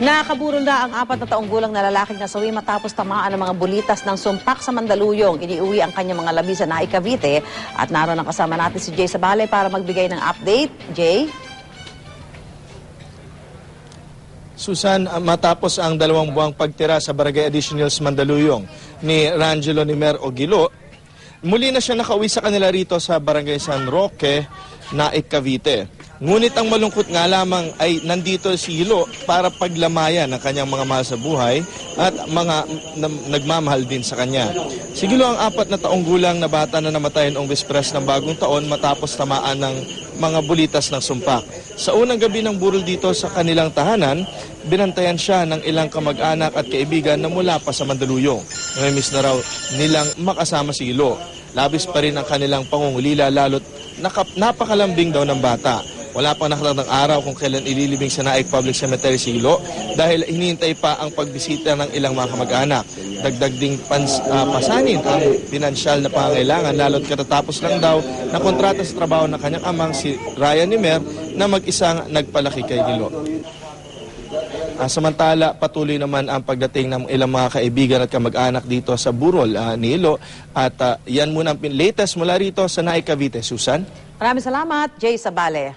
Nakaburol na ang apat na taong gulang na lalaking nasawi matapos tamaan ng mga bulitas ng sumpak sa Mandaluyong. Iniuwi ang kanyang mga labi sa Naik, Cavite. At naroon ang kasama natin si Jay Sabale para magbigay ng update. Jay? Susan, ah, matapos ang dalawang buwang pagtira sa Barangay Additionals Mandaluyong ni Rangelo Nimer Ogilo, muli na siya nakauwi sa kanila rito sa Barangay San Roque, Naik, Cavite. Ngunit ang malungkot nga lamang ay nandito si Hilo para paglamayan ng kanyang mga mahal sa buhay at mga na- nagmamahal din sa kanya. Si Hilo ang apat na taong gulang na bata na namatay noong Vespres ng bagong taon matapos tamaan ng mga bulitas ng sumpak. Sa unang gabi ng burol dito sa kanilang tahanan, binantayan siya ng ilang kamag-anak at kaibigan na mula pa sa Mandaluyong. Namimiss na raw nilang makasama si Hilo. Labis pa rin ang kanilang pangungulila lalo't nakap- napakalambing daw ng bata. Wala pang nakatakdang araw kung kailan ililibing sa Naik Public Cemetery si Hilo dahil hinihintay pa ang pagbisita ng ilang mga kamag-anak. Dagdag ding pans, ah, pasanin ang pinansyal na pangangailangan lalo't katatapos lang daw na kontrata sa trabaho ng kanyang amang si Ryan Nimer na mag-isang nagpalaki kay Hilo. Ah, samantala, patuloy naman ang pagdating ng ilang mga kaibigan at kamag-anak dito sa Burol ah, ni Hilo. At ah, yan muna ang latest mula rito sa Naik Cavite. Susan? Maraming salamat, Jay Sabale.